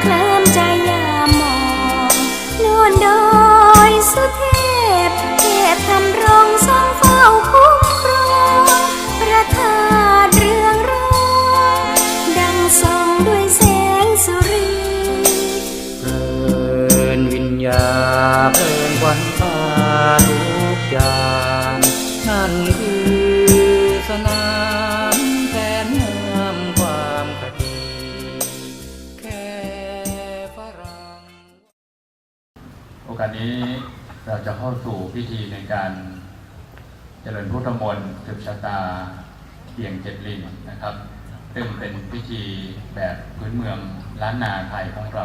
เคลิ้มใจยามมองนวลดอยสุเทพเทพทำรงทรงเฝ้าคุ้มครองประทาดเรืองรองดังส่องด้วยแสงสุรีเพลินวิญญาเพลินควันตาทุกอย่างนั่นคือสนาม เราจะเข้าสู่พิธีในการเจริญพุทธมนต์สืบชะตาเพียงเจ็ดลินนะครับ ซึ่งเป็นพิธีแบบพื้นเมืองล้านนาไทยของเรา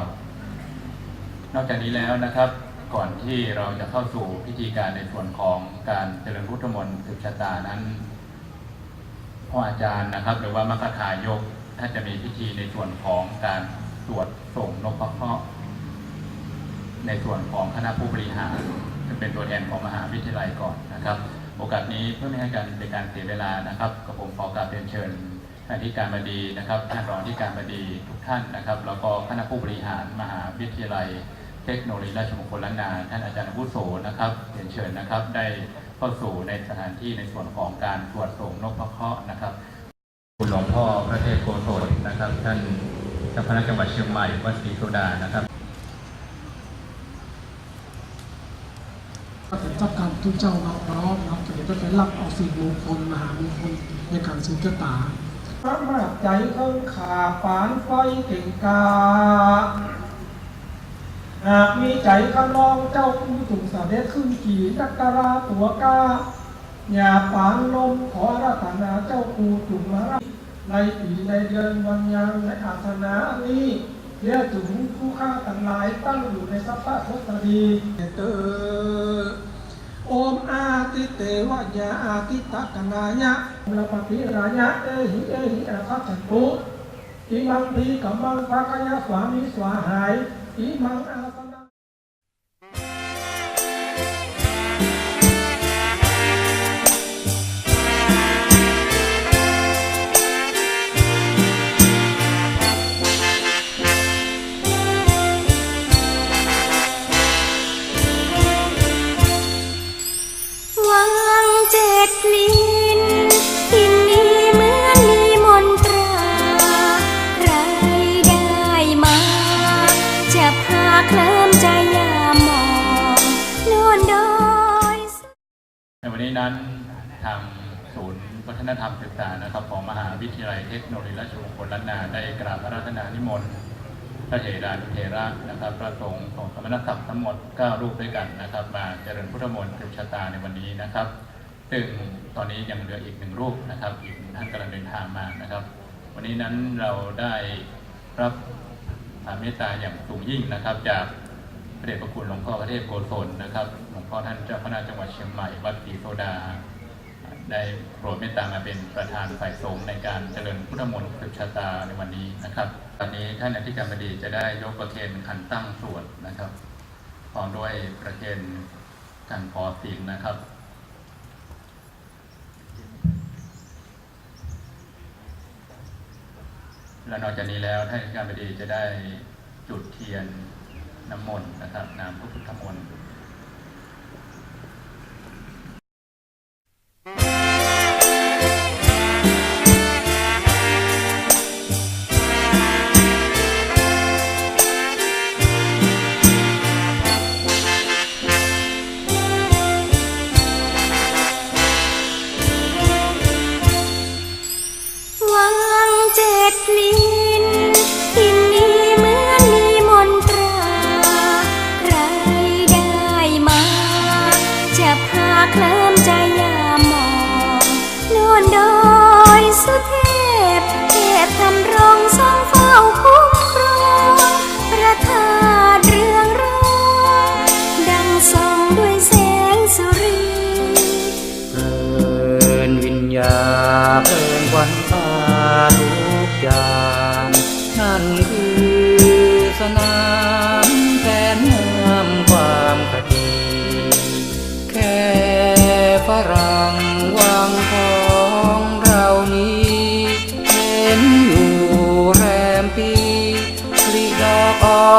นอกจากนี้แล้วนะครับก่อนที่เราจะเข้าสู่พิธีการในส่วนของการเจริญพุทธมนต์สืบชะตานั้นพ่ออาจารย์นะครับ หรือว่ามคทายกท่านจะมีพิธีในส่วนของการสวดส่งนกพเคราะห์ในส่วนของคณะผู้บริหาร ซึ่งเป็นตัวแทนของมหาวิทยาลัยก่อนนะครับ โอกาสนี้เพื่อไม่ให้การเป็นการเสียเวลานะครับกับผมขอกราบเรียนเชิญท่านที่การบดีนะครับท่านรองที่การบดีทุกท่านนะครับแล้วก็คณะผู้บริหารมหาวิทยาลัย เทคโนโลยีราชมงคลล้านนาท่านอาจารย์วุโสนะครับเรียนเชิญนะครับ ได้เข้าสู่ในสถานที่ในส่วนของการตรวจส่งนกพะเคราะห์นะครับคุณหลวงพ่อพระเทพโกศลนะครับ ท่านเจ้าคณะจังหวัดเชียงใหม่วัดศรีโซดานะครับ ก็ เป็นเจ้าการทุกเจ้ามาพร้อมเนาะจะก็จะรับเอาสิ่งมงคลมหามงคลในการสืบชะตาพระมากใจเพิ่งขาปานไฟเก่งกาหากมีใจขนองเจ้าผู้ถูกสาเด็จขึ้นขี่นักกราตัวกาอย่าปานลมขอรัตนาเจ้าผู้ถูกมารับในปีในเดือนวันยังในอาสนะนี้เรียกถึงผู้ฆ่าทั้งหลายตั้งอยู่ในสัพพะทศดีเตอ โอมอาติเตวะยาอาติตะกนายะลปฏิรายะเอหิเอหิอาคัจตุอิมังทีกัมมังภะกยะสวามิสวาหายอิมังอา วันนี้นั้นทางศูนย์วัฒนธรรมศึกษานะครับของมหาวิทยาลัยเทคโนโลยีราชมงคลล้านนาได้กราบพระราชนานิมนต์พระเถรานุเถระนะครับพระสงฆ์ของสมณศักดิ์ทั้งหมด9รูปด้วยกันนะครับ มาเจริญพุทธมนต์สืบชะตาในวันนี้นะครับซึ่งตอนนี้ยังเหลืออีกหนึ่งรูปนะครับ อีกท่านกำลังเดินทางมานะครับ วันนี้นั้นเราได้รับความเมตตาอย่างสูงยิ่งนะครับ จากพระเดชพระคุณหลวงพ่อพระเทพโกศลนะครับ พ่อท่านเจ้าคณะจังหวัดเชียงใหม่วัดศรีโซดา ได้โปรดเมตตามาเป็นประธานฝ่ายสงฆ์ในการเจริญพุทธมนต์สืบชะตาในวันนี้นะครับตอนนี้ท่านอธิการบดีจะได้ยกประเคนขันตั้งสวดนะครับพร้อมด้วยประเคนการขอศีลนะครับและนอกจากนี้แล้วท่านอธิการบดีจะได้จุดเทียนน้ำมนต์นะครับน้ำพระพุทธมนต์ ลินวิญญาเพลินควันตา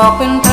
อ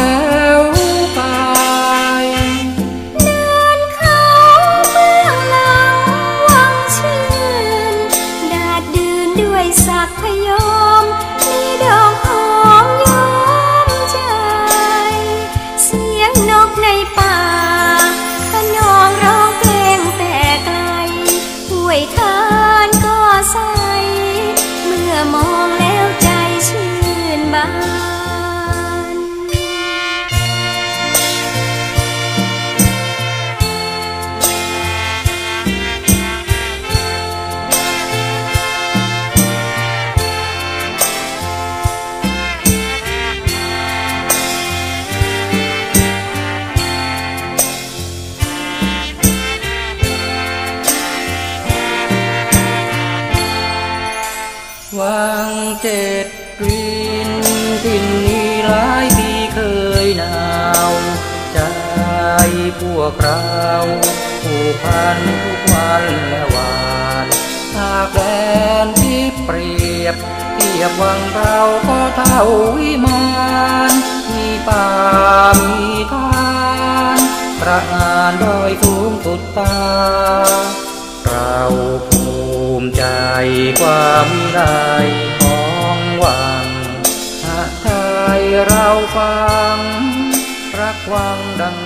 เจ็ดกรินทินนี้หลายปีเคยหนาว ใจพวกเราผูกพันทุกวันและวานหากแดนที่เปรียบ เทียบวังเราก็เท่าวิมานมีป่ามีทานประงานดอยสูงสุดตา เราภูมิใจความวิไล เราฟังรักวังดัง